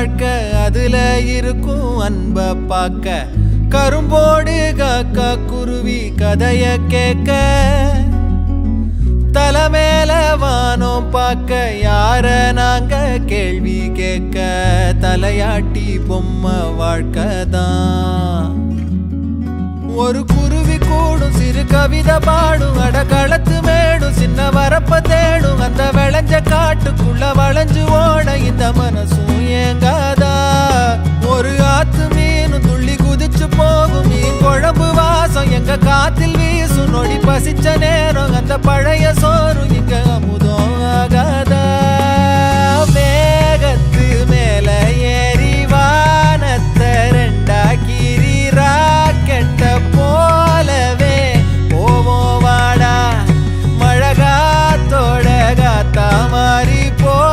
வாழ்க்கை அதுல இருக்கும் அன்ப பார்க்க. கரும்போடு காக்கா குருவி கதைய கேட்க. தலைமேல வானம் பார்க்க யார நாங்க கேள்வி கேட்க. தலையாட்டி பொம்மை வாழ்க்கை தான். ஒரு குருவி கூடும் சிறு கவிதை பாடும் அடக்களத்து மேடும் சின்ன வரப்ப தேடும். அந்த விளைஞ்ச காட்டுக்குள்ள வளைஞ்சு ஓட இந்த மனசும் காத்தில் வீசும் நொடி பசிச்ச நேரம் அந்த பழைய சோறு